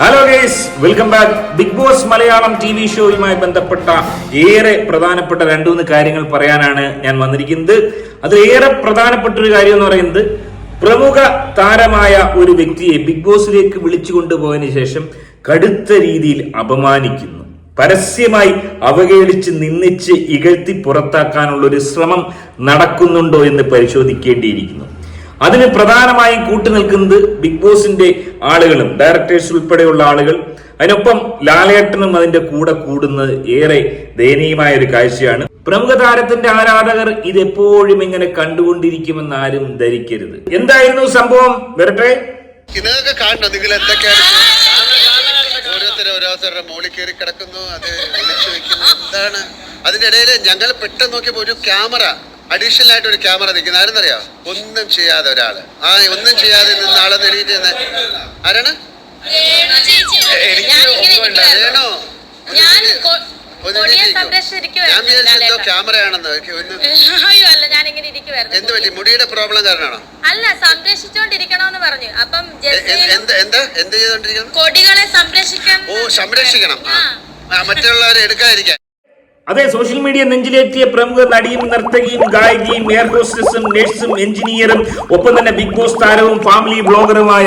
Hello guys welcome back Bigg Boss Malayalam T V ഷോയുമായി ബന്ധപ്പെട്ട ഏറെ പ്രധാനപ്പെട്ട രണ്ടു മൂന്ന് കാര്യങ്ങൾ പറയാനാണ് ഞാൻ വന്നിരിക്കുന്നത്. അതിലേറെ പ്രധാനപ്പെട്ട ഒരു കാര്യം എന്ന് പറയുന്നത് പ്രമുഖ താരമായ ഒരു വ്യക്തിയെ ബിഗ് ബോസിലേക്ക് വിളിച്ചു കൊണ്ടുപോയതിനു ശേഷം കടുത്ത രീതിയിൽ അപമാനിക്കുന്നു. പരസ്യമായി അവഹേളിച്ച് നിന്നിച്ച് ഇകഴ്ത്തി പുറത്താക്കാനുള്ള ഒരു ശ്രമം നടക്കുന്നുണ്ടോ എന്ന് പരിശോധിക്കേണ്ടിയിരിക്കുന്നു. അതിന് പ്രധാനമായും കൂട്ടുനിൽക്കുന്നത് ബിഗ് ബോസിന്റെ ആളുകളും ഡയറക്ടേഴ്സ് ഉൾപ്പെടെയുള്ള ആളുകൾ. അതിനൊപ്പം ലാലേട്ടനും അതിന്റെ കൂടെ കൂടുന്നത് ഏറെ ദയനീയമായ ഒരു കാഴ്ചയാണ്. പ്രമുഖ താരത്തിന്റെ ആരാധകർ ഇതെപ്പോഴും ഇങ്ങനെ കണ്ടുകൊണ്ടിരിക്കുമെന്ന് ആരും ധരിക്കരുത്. എന്തായിരുന്നു സംഭവം? വരട്ടെ. ഇതൊക്കെ കാണണം? എന്തൊക്കെയാണ്? എന്താണ്? അതിന്റെ ഇടയിൽ ഞങ്ങൾ പെട്ടെന്ന് നോക്കിയപ്പോ ഒരു ക്യാമറ അഡീഷണൽ ആയിട്ട് ഒരു ക്യാമറ നിൽക്കുന്ന ആരെന്നറിയോ? ഒന്നും ചെയ്യാതെ ഒരാൾ ആ ഒന്നും ചെയ്യാതെ നിന്ന് ആളെ നിന്ന് ആരാണ്? രേണോ ഞാൻ കൊ- ഒന്ന് കൊടിയെ എണീറ്റ് നിൽക്കൂ. സംരക്ഷിച്ചിരിക്കുവായിരുന്നു ഞാൻ വിചാരിച്ചു എന്തോ ലാലേട്ടൻ. ക്യാമറയാണെന്ന് എന്ത് പറ്റി? മുടിയുടെ പ്രോബ്ലം കാരണമാണോ അല്ല സംരക്ഷിച്ചോണ്ടിരിക്കണോന്ന് പറഞ്ഞു. അപ്പം എന്ത് എന്താ? എന്ത് ചെയ്തോണ്ടിരിക്കണം? കൊടികളെ സംരക്ഷിക്കണം ഓ സംരക്ഷിക്കണം. മറ്റുള്ളവരെ എടുക്കാതിരിക്കാൻ. അതെ സോഷ്യൽ മീഡിയ നെഞ്ചിലേറ്റിയ പ്രമുഖ നടിയും നർത്തകിയും ഗായികയും എയർ ഹോസ്റ്റസും നഴ്സും എഞ്ചിനീയറും ഒപ്പം തന്നെ ബിഗ് ബോസ് താരവും ഫാമിലി ബ്ലോഗറുമായ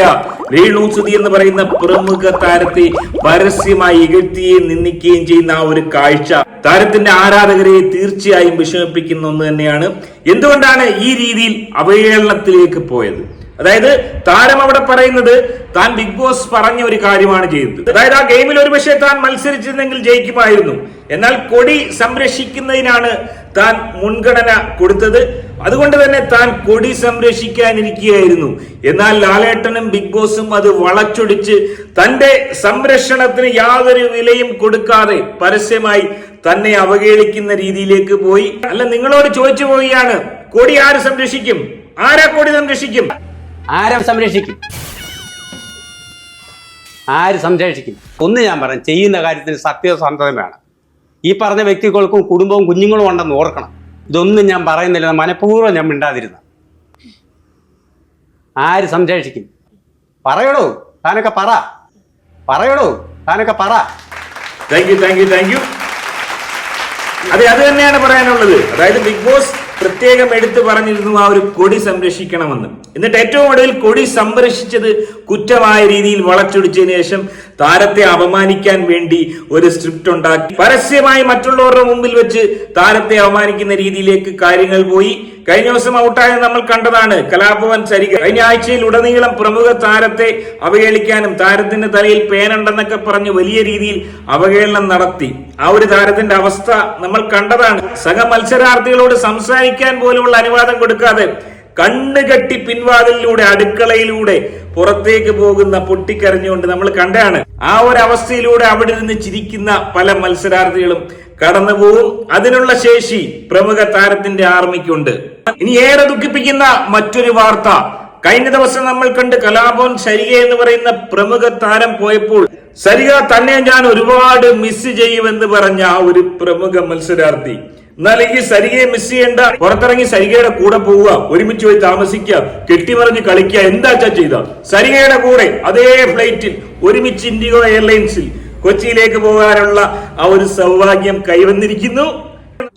രേണു സുധി എന്ന് പറയുന്ന പ്രമുഖ താരത്തെ പരസ്യമായി ഇകഴ്ത്തുകയും നിന്ദിക്കുകയും ചെയ്യുന്ന ആ ഒരു കാഴ്ച താരത്തിന്റെ ആരാധകരെ തീർച്ചയായും വിഷമിപ്പിക്കുന്ന ഒന്ന് തന്നെയാണ്. എന്തുകൊണ്ടാണ് ഈ രീതിയിൽ അവഹേളനത്തിലേക്ക് പോയത്? അതായത് താരം അവിടെ പറയുന്നത് താൻ ബിഗ് ബോസ് പറഞ്ഞ ഒരു കാര്യമാണ് ചെയ്തത് അതായത് ആ ഗെയിമിൽ ഒരു പക്ഷേ താൻ മത്സരിച്ചിരുന്നെങ്കിൽ ജയിക്കുമായിരുന്നു. എന്നാൽ കൊടി സംരക്ഷിക്കുന്നതിനാണ് താൻ മുൻഗണന കൊടുത്തത്. അതുകൊണ്ട് തന്നെ താൻ കൊടി സംരക്ഷിക്കാനിരിക്കുകയായിരുന്നു. എന്നാൽ ലാലേട്ടനും ബിഗ് ബോസും അത് വളച്ചൊടിച്ച് തന്റെ സംരക്ഷണത്തിന് യാതൊരു വിലയും കൊടുക്കാതെ പരസ്യമായി തന്നെ അവഹേളിക്കുന്ന രീതിയിലേക്ക് പോയി. അല്ല നിങ്ങളോട് ചോദിച്ചു പോവുകയാണ് കൊടി ആര് സംരക്ഷിക്കും? ആരാ കൊടി സംരക്ഷിക്കും? ആരെ സംരക്ഷിക്കും? ആര് സംരക്ഷിക്കും? ഒന്ന് ഞാൻ പറയാം ചെയ്യുന്ന കാര്യത്തിന് സത്യസന്ധത വേണം. ഈ പറഞ്ഞ വ്യക്തികൾക്കും കുടുംബവും കുഞ്ഞുങ്ങളും ഉണ്ടെന്ന് ഓർക്കണം. ഇതൊന്നും ഞാൻ പറയുന്നില്ല മനഃപൂർവം ഞാൻ മിണ്ടാതിരുന്ന. ആര് സംരക്ഷിക്കും? പറയടോ താനൊക്കെ പറ. പറയടോ താനൊക്കെ പറ. Thank you thank you thank you അതെ അത് തന്നെയാണ് പറയാനുള്ളത്. അതായത് ബിഗ് ബോസ് പ്രത്യേകം എടുത്തു പറഞ്ഞിരുന്നു ആ ഒരു കൊടി സംരക്ഷിക്കണമെന്ന്. എന്നിട്ട് ഏറ്റവും ഒടുവിൽ കൊടി സംരക്ഷിച്ചത് കുറ്റമായ രീതിയിൽ വളച്ചൊടിച്ചതിന് ശേഷം താരത്തെ അപമാനിക്കാൻ വേണ്ടി ഒരു സ്ക്രിപ്റ്റ് ഉണ്ടാക്കി. പരസ്യമായി മറ്റുള്ളവരുടെ മുമ്പിൽ വെച്ച് താരത്തെ അപമാനിക്കുന്ന രീതിയിലേക്ക് കാര്യങ്ങൾ പോയി. കഴിഞ്ഞ ദിവസം ഔട്ടായത് നമ്മൾ കണ്ടതാണ് കലാഭവൻ ചരിക കഴിഞ്ഞ ആഴ്ചയിൽ ഉടനീളം പ്രമുഖ താരത്തെ അവഹേളിക്കാനും താരത്തിന്റെ തലയിൽ പേനുണ്ടെന്നൊക്കെ പറഞ്ഞ് വലിയ രീതിയിൽ അവഹേളനം നടത്തി. ആ ഒരു താരത്തിന്റെ അവസ്ഥ നമ്മൾ കണ്ടതാണ്. സഹ മത്സരാർത്ഥികളോട് സംസാരിക്കാൻ പോലുമുള്ള അനുവാദം കൊടുക്കാതെ കണ്ണുകെട്ടി പിൻവാതിലിലൂടെ അടുക്കളയിലൂടെ പുറത്തേക്ക് പോകുന്ന പൊട്ടിക്കരഞ്ഞുകൊണ്ട് നമ്മൾ കണ്ടാണ്. ആ ഒരു അവസ്ഥയിലൂടെ അവിടെ നിന്ന് ചിരിക്കുന്ന പല മത്സരാർത്ഥികളും കടന്നുപോകും അതിനുള്ള ശേഷി പ്രമുഖ താരത്തിന്റെ ആർമിക്കുണ്ട്. ഇനി ഏറെ ദുഃഖിപ്പിക്കുന്ന മറ്റൊരു വാർത്ത. കഴിഞ്ഞ ദിവസം നമ്മൾ കണ്ട് കലാഭവൻ സരിക എന്ന് പറയുന്ന പ്രമുഖ താരം പോയപ്പോൾ സരിക തന്നെ ഞാൻ ഒരുപാട് മിസ് ചെയ്യുമെന്ന് പറഞ്ഞ ആ ഒരു പ്രമുഖ മത്സരാർത്ഥി. എന്നാൽ ഈ സരികയെ മിസ് ചെയ്യേണ്ട. പുറത്തിറങ്ങി സരികയുടെ കൂടെ പോവുക ഒരുമിച്ച് പോയി താമസിക്കുക കെട്ടിമറിഞ്ഞ് കളിക്കുക എന്താച്ചാ ചെയ്ത? സരികയുടെ കൂടെ അതേ ഫ്ലൈറ്റിൽ ഒരുമിച്ച് ഇൻഡിഗോ എയർലൈൻസിൽ കൊച്ചിയിലേക്ക് പോകാനുള്ള ആ ഒരു സൗഭാഗ്യം കൈവന്നിരിക്കുന്നു.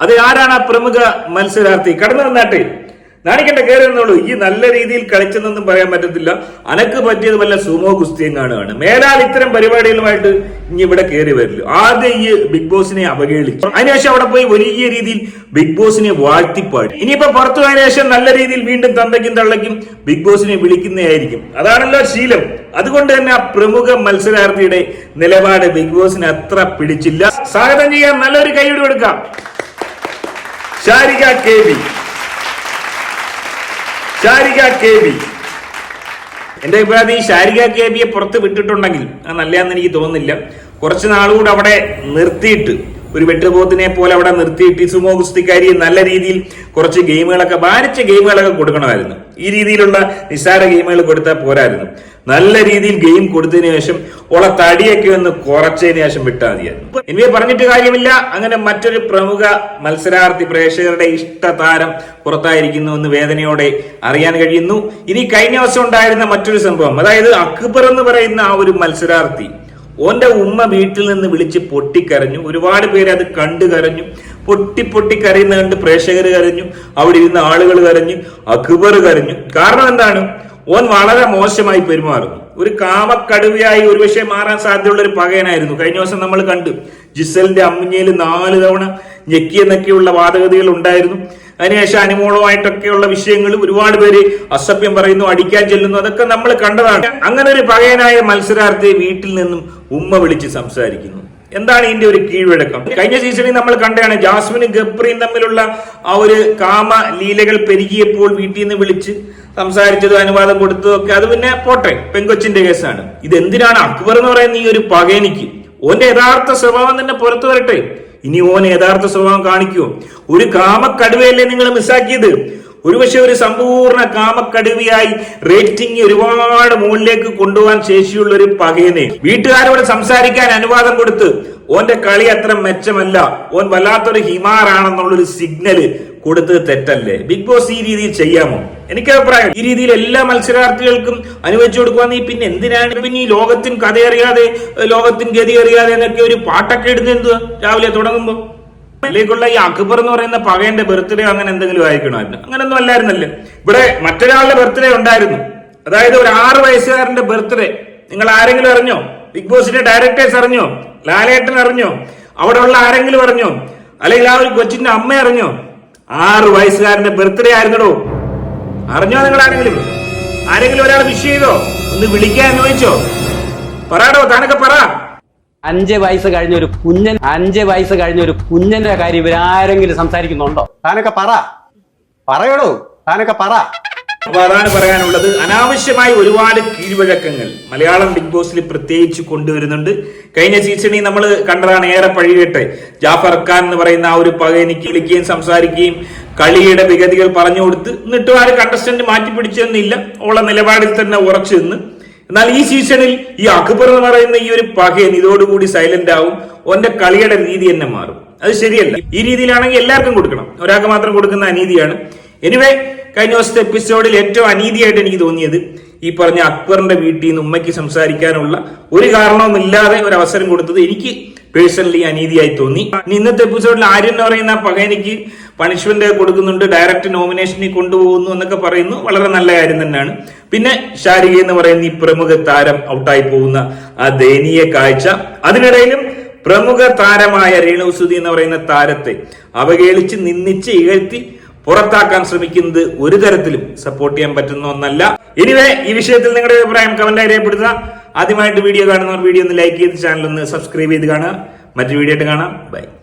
അത് ആരാണ് ആ പ്രമുഖ മത്സരാർത്ഥി? കടന്നു വന്നാട്ടെ. നാണിക്കണ്ട കയറി എന്നുള്ളൂ ഈ നല്ല രീതിയിൽ കളിച്ചെന്നൊന്നും പറയാൻ പറ്റത്തില്ല. അനക്ക് പറ്റിയത് വല്ല സുമോ കുസ്തിയും കാണുകയാണ് മേലാൽ ഇത്തരം പരിപാടികളുമായിട്ട് ഇനി ഇവിടെ കയറി വരില്ല. ആദ്യം ഈ ബിഗ് ബോസിനെ അവഹേളിച്ചു. അതിനുശേഷം അവിടെ പോയി വലിയ രീതിയിൽ ബിഗ് ബോസിനെ വാഴ്ത്തിപ്പാടി. ഇനിയിപ്പോ പുറത്തു പോയതിനു ശേഷം നല്ല രീതിയിൽ വീണ്ടും തന്തയ്ക്കും തള്ളയ്ക്കും ബിഗ് ബോസിനെ വിളിക്കുന്നതായിരിക്കും. അതാണല്ലോ ശീലം. അതുകൊണ്ട് തന്നെ ആ പ്രമുഖ മത്സരാർത്ഥിയുടെ നിലപാട് ബിഗ് ബോസിന് അത്ര പിടിച്ചില്ല. സ്വാഗതം ചെയ്യാൻ നല്ലൊരു കൈയ്യടി കൊടുക്കാം. Sharika K Sharika K B എന്റെ അഭിപ്രായത്തിൽ ഈ ഷാരിക കെ ബിയെ പുറത്ത് വിട്ടിട്ടുണ്ടെങ്കിൽ അത് നല്ലതെന്ന് എനിക്ക് തോന്നുന്നില്ല. കുറച്ച് നാളുകൂടെ അവിടെ നിർത്തിയിട്ട് ഒരു വെട്ടുപോത്തിനെ പോലെ അവിടെ നിർത്തിയിട്ട് സുമോ ഗുസ്തിക്കാരിയെ നല്ല രീതിയിൽ കുറച്ച് ഗെയിമുകളൊക്കെ ഭാരിച്ച ഗെയിമുകളൊക്കെ കൊടുക്കണമായിരുന്നു. ഈ രീതിയിലുള്ള നിസ്സാര ഗെയിമുകൾ കൊടുത്താൽ പോരായിരുന്നു. നല്ല രീതിയിൽ ഗെയിം കൊടുത്തതിന് ശേഷം ഉള്ള തടിയൊക്കെ ഒന്ന് കുറച്ചതിന് ശേഷം വിട്ടാൽ മതിയായിരുന്നു. എനിവേ പറഞ്ഞിട്ട് കാര്യമില്ല. അങ്ങനെ മറ്റൊരു പ്രമുഖ മത്സരാർത്ഥി പ്രേക്ഷകരുടെ ഇഷ്ട താരം പുറത്തായിരിക്കുന്നു എന്ന് വേദനയോടെ അറിയാൻ കഴിയുന്നു. ഇനി കഴിഞ്ഞ ദിവസം ഉണ്ടായിരുന്ന മറ്റൊരു സംഭവം. അതായത് അക്ബർ എന്ന് പറയുന്ന ആ ഒരു മത്സരാർത്ഥി ഓന്റെ ഉമ്മ വീട്ടിൽ നിന്ന് വിളിച്ച് പൊട്ടിക്കരഞ്ഞു. ഒരുപാട് പേര് അത് കണ്ടു കരഞ്ഞു. പൊട്ടി പൊട്ടി കരയുന്ന കണ്ട് പ്രേക്ഷകർ കരഞ്ഞു. അവിടെ ഇരുന്ന ആളുകൾ കരഞ്ഞു. അക്ബർ കരഞ്ഞു. കാരണം എന്താണ്? ഓൻ വളരെ മോശമായി പെരുമാറുന്നു. ഒരു കാമക്കടുവയായി ഒരുപക്ഷെ മാറാൻ സാധ്യതയുള്ള ഒരു പകയനായിരുന്നു. കഴിഞ്ഞ ദിവസം നമ്മൾ കണ്ടു. ജിസലിന്റെ അമ്മിഞ്ഞയിൽ നാല് തവണ ഞെക്കിയെന്നൊക്കെയുള്ള വാദഗതികൾ ഉണ്ടായിരുന്നു. അതിനുശേഷം അനുമോളമായിട്ടൊക്കെയുള്ള വിഷയങ്ങൾ ഒരുപാട് പേര് അസഭ്യം പറയുന്നു അടിക്കാൻ ചെല്ലുന്നു. അതൊക്കെ നമ്മൾ കണ്ടതാണ്. അങ്ങനെ ഒരു പകയനായ മത്സരാർത്ഥിയെ വീട്ടിൽ നിന്നും ഉമ്മ വിളിച്ച് സംസാരിക്കുന്നു. എന്താണ് ഇതിന്റെ ഒരു കീഴ്വഴക്കം കഴിഞ്ഞ സീസണിൽ നമ്മൾ കണ്ടതാണ് ജാസ്മിനും ഗപ്രിയും തമ്മിലുള്ള ആ ഒരു കാമ ലീലകൾ പെരുകിയപ്പോൾ വീട്ടിൽ നിന്ന് വിളിച്ച് സംസാരിച്ചതും അനുവാദം കൊടുത്തതും ഒക്കെ. അത് പിന്നെ പോട്ടെ പെങ്കൊച്ചിന്റെ കേസാണ്. ഇത് എന്തിനാണ് അക്ബർ എന്ന് പറയുന്ന ഈ ഒരു പകേനിക്ക്? ഓന്റെ യഥാർത്ഥ സ്വഭാവം തന്നെ പുറത്തു വരട്ടെ. ഇനി ഓൻ യഥാർത്ഥ സ്വഭാവം കാണിക്കുമോ ഒരു കാമക്കടുവയല്ലേ നിങ്ങൾ മിസ്സാക്കിയത് ഒരുപക്ഷെ ഒരു സമ്പൂർണ കാമക്കടുവിയായി റേറ്റിംഗ് ഒരുപാട് മുകളിലേക്ക് കൊണ്ടുപോകാൻ ശേഷിയുള്ള ഒരു പകയനെ. വീട്ടുകാരോട് സംസാരിക്കാൻ അനുവാദം കൊടുത്ത് ഓന്റെ കളി അത്ര മെച്ചമല്ല. ഓൻ വല്ലാത്തൊരു ഹിമാറാണെന്നുള്ളൊരു സിഗ്നൽ കൊടുത്തത് തെറ്റല്ലേ? ബിഗ് ബോസ് ഈ രീതിയിൽ ചെയ്യാമോ? എനിക്ക് അഭിപ്രായം ഈ രീതിയിൽ എല്ലാ മത്സരാർത്ഥികൾക്കും അനുവദിച്ചു കൊടുക്കുവാന്ന് പിന്നെ എന്തിനാണ്? പിന്നെ ഈ ലോകത്തിന് കഥയറിയാതെ ലോകത്തിന് ഗതി അറിയാതെ എന്നൊക്കെ ഒരു പാട്ടൊക്കെ ഇടുന്നത് എന്തുവാ? രാവിലെ തുടങ്ങുമ്പോ. അതിലേക്കുള്ള ഈ അക്ബർ എന്ന് പറയുന്ന പകയന്റെ ബർത്ത്ഡേ അങ്ങനെ എന്തെങ്കിലും ആയിരിക്കണമായിരുന്നു അങ്ങനെയൊന്നും അല്ലായിരുന്നല്ലേ? ഇവിടെ മറ്റൊരാളുടെ ബർത്ത്ഡേ ഉണ്ടായിരുന്നു. അതായത് ഒരു ആറ് വയസ്സുകാരന്റെ ബർത്ത്ഡേ നിങ്ങൾ ആരെങ്കിലും അറിഞ്ഞോ? ബിഗ് ബോസിന്റെ ഡയറക്ടേഴ്സ് അറിഞ്ഞോ? ലാലേട്ടൻ അറിഞ്ഞോ? അവിടെ ഉള്ള ആരെങ്കിലും അറിഞ്ഞോ? അല്ലെങ്കിൽ ആ ഒരു കൊച്ചിന്റെ അമ്മ അറിഞ്ഞോ? ആറ് വയസ്സുകാരന്റെ ബർത്ത്ഡേ ആയിരുന്നടോ? അറിഞ്ഞോ നിങ്ങൾ ആരെങ്കിലും? ആരെങ്കിലും ഒരാൾ വിഷ് ചെയ്തോ? ഒന്ന് വിളിക്കാൻ അനുവദിച്ചോ പറയാടോ താനൊക്കെ പറ. അഞ്ച് വയസ്സ് കഴിഞ്ഞ ഒരു കുഞ്ഞൻ അഞ്ച് വയസ്സ് കഴിഞ്ഞ ഒരു കുഞ്ഞന്റെ കാര്യം ഇവരാരെങ്കിലും സംസാരിക്കുന്നുണ്ടോ? താനൊക്കെ പറ. പറയടോ താനൊക്കെ പറ. അപ്പൊ അതാണ് പറയാനുള്ളത്. അനാവശ്യമായി ഒരുപാട് കീഴ്വഴക്കങ്ങൾ മലയാളം ബിഗ് ബോസിൽ പ്രത്യേകിച്ച് കൊണ്ടുവരുന്നുണ്ട്. കഴിഞ്ഞ സീസണിൽ നമ്മൾ കണ്ടതാണ് ഏറെ പഴികേട്ട് ജാഫർ ഖാൻ എന്ന് പറയുന്ന ആ ഒരു പകയനിക്ക് വിളിക്കുകയും സംസാരിക്കുകയും കളിയുടെ വിഗതികൾ പറഞ്ഞു കൊടുത്ത് എന്നിട്ടും ആര് കണ്ടസ്റ്റന്റ് മാറ്റി പിടിച്ചെന്നില്ല ഉള്ള നിലപാടിൽ തന്നെ ഉറച്ചു നിന്ന് എന്നാൽ ഈ സീസണിൽ ഈ അക്ബർ എന്ന് പറയുന്ന ഈ ഒരു പകയൻ ഇതോടുകൂടി സൈലന്റ് ആവും. ഓന്റെ കളിയുടെ രീതി തന്നെ മാറും. അത് ശരിയല്ല. ഈ രീതിയിലാണെങ്കിൽ എല്ലാവർക്കും കൊടുക്കണം. ഒരാൾക്ക് മാത്രം കൊടുക്കുന്ന അനീതിയാണ്. എനിവേ കഴിഞ്ഞ ദിവസത്തെ എപ്പിസോഡിൽ ഏറ്റവും അനീതിയായിട്ട് എനിക്ക് തോന്നിയത് ഈ പറഞ്ഞ അക്ബറിന്റെ വീട്ടിൽ നിന്ന് ഉമ്മയ്ക്ക് സംസാരിക്കാനുള്ള ഒരു കാരണവുമില്ലാതെ ഒരു അവസരം കൊടുത്തത് എനിക്ക് പേഴ്സണലി അനീതിയായി തോന്നി. ഇനി ഇന്നത്തെ എപ്പിസോഡിൽ ആര്യൻ എന്ന് പറയുന്ന പകനിക്ക് പണിഷ്മെന്റ് കൊടുക്കുന്നുണ്ട്. ഡയറക്റ്റ് നോമിനേഷനിൽ കൊണ്ടുപോകുന്നു എന്നൊക്കെ പറയുന്നു. വളരെ നല്ല കാര്യം തന്നെയാണ്. പിന്നെ ഷാരിക എന്ന് പറയുന്ന ഈ പ്രമുഖ താരം ഔട്ടായി പോകുന്ന ആ ദയനീയ കാഴ്ച. അതിനിടയിലും പ്രമുഖ താരമായ രേണു സുധി എന്ന് പറയുന്ന താരത്തെ അവഹേളിച്ച് നിന്നിച്ച് ഇകഴ്ത്തി പുറത്താക്കാൻ ശ്രമിക്കുന്നത് ഒരു തരത്തിലും സപ്പോർട്ട് ചെയ്യാൻ പറ്റുന്ന ഒന്നല്ല. എനിവേ ഈ വിഷയത്തിൽ നിങ്ങളുടെ അഭിപ്രായം കമന്റ് രേഖപ്പെടുത്തുക. ആദ്യമായിട്ട് വീഡിയോ കാണുന്നവർ വീഡിയോ ഒന്ന് ലൈക്ക് ചെയ്ത് ചാനൽ ഒന്ന് സബ്സ്ക്രൈബ് ചെയ്ത് കാണുക. മറ്റൊരു വീഡിയോ ആയിട്ട് കാണാം. ബൈ